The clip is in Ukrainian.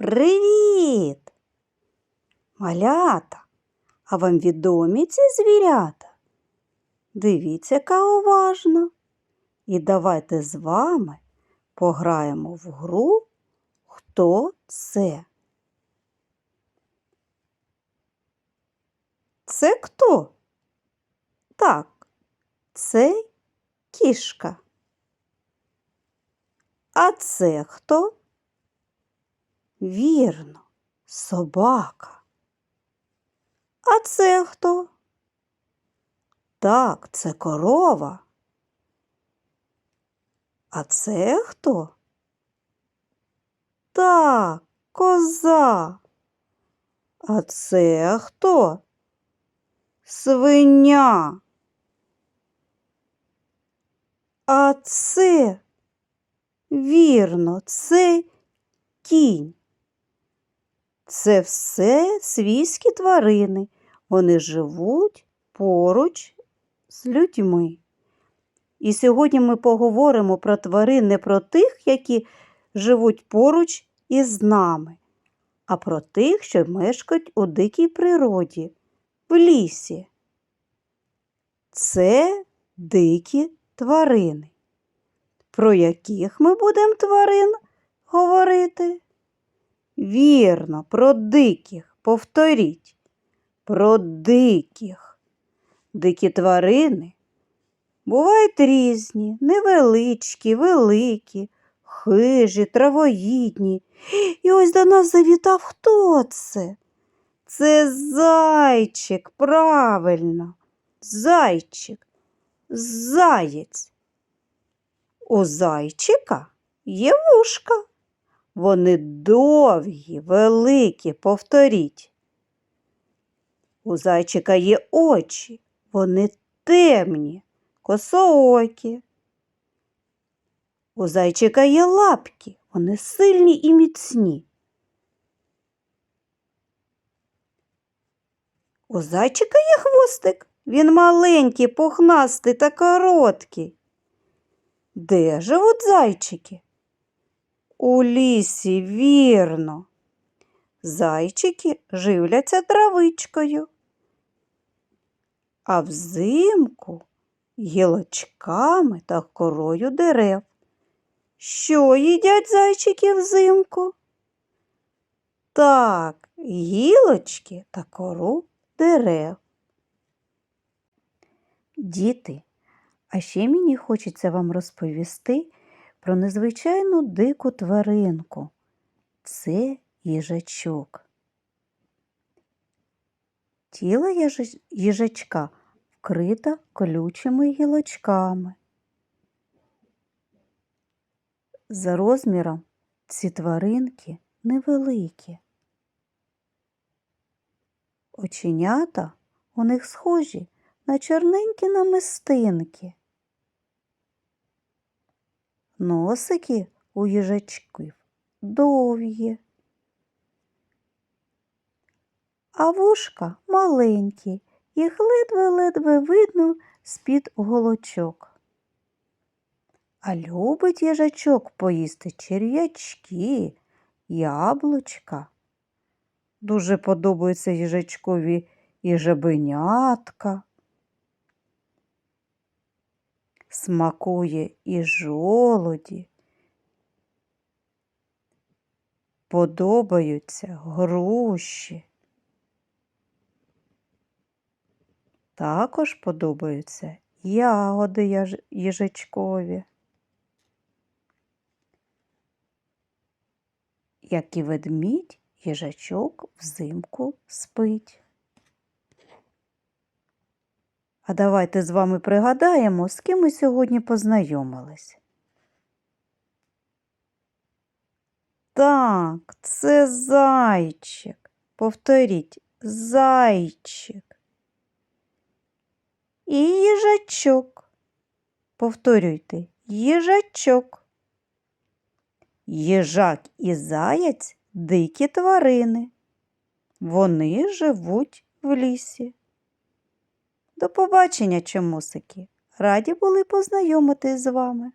Привіт! Малята, а вам відомі ці звірята? Дивіться, яка уважно. І давайте з вами пограємо в гру Хто це? Це хто? Так, це кішка. А це хто? Вірно, собака. А це хто? Так, це корова. А це хто? Так, коза. А це хто? Свиня. А це, вірно, це кінь. Це все свійські тварини. Вони живуть поруч з людьми. І сьогодні ми поговоримо про тварин не про тих, які живуть поруч із нами, а про тих, що мешкають у дикій природі, в лісі. Це дикі тварини. Про яких ми будемо тварин говорити? Вірно, про диких. Повторіть. Про диких. Дикі тварини бувають різні, невеличкі, великі, хижі, травоїдні. І ось до нас завітав хто це? Це зайчик, правильно. Зайчик, заєць. У зайчика є вушка. Вони довгі, великі, повторіть. У зайчика є очі, вони темні, косоокі. У зайчика є лапки, вони сильні і міцні. У зайчика є хвостик, він маленький, пухнастий та короткий. Де живуть зайчики? У лісі, вірно. Зайчики живляться травичкою. А взимку гілочками та корою дерев. Що їдять зайчики взимку? Так, гілочки та кору дерев. Діти, а ще мені хочеться вам розповісти про незвичайну дику тваринку. Це їжачок. Тіло їжачка вкрито колючими гілочками. За розміром ці тваринки невеликі. Оченята у них схожі на чорненькі намистинки. Носики у їжачків довгі, а вушка маленькі, їх ледве-ледве видно з-під голочок. А любить їжачок поїсти черв'ячки, яблучка. Дуже подобаються їжачкові і жабенятка. Смакує і жолоді. Подобаються груші. Також подобаються ягоди їжачкові. Як і ведмідь, їжачок взимку спить. А давайте з вами пригадаємо, з ким ми сьогодні познайомились. Так, це зайчик. Повторіть, зайчик. І їжачок. Повторюйте, їжачок. Їжак і заяць дикі тварини. Вони живуть в лісі. До побачення, чомусики. Раді були познайомитись з вами.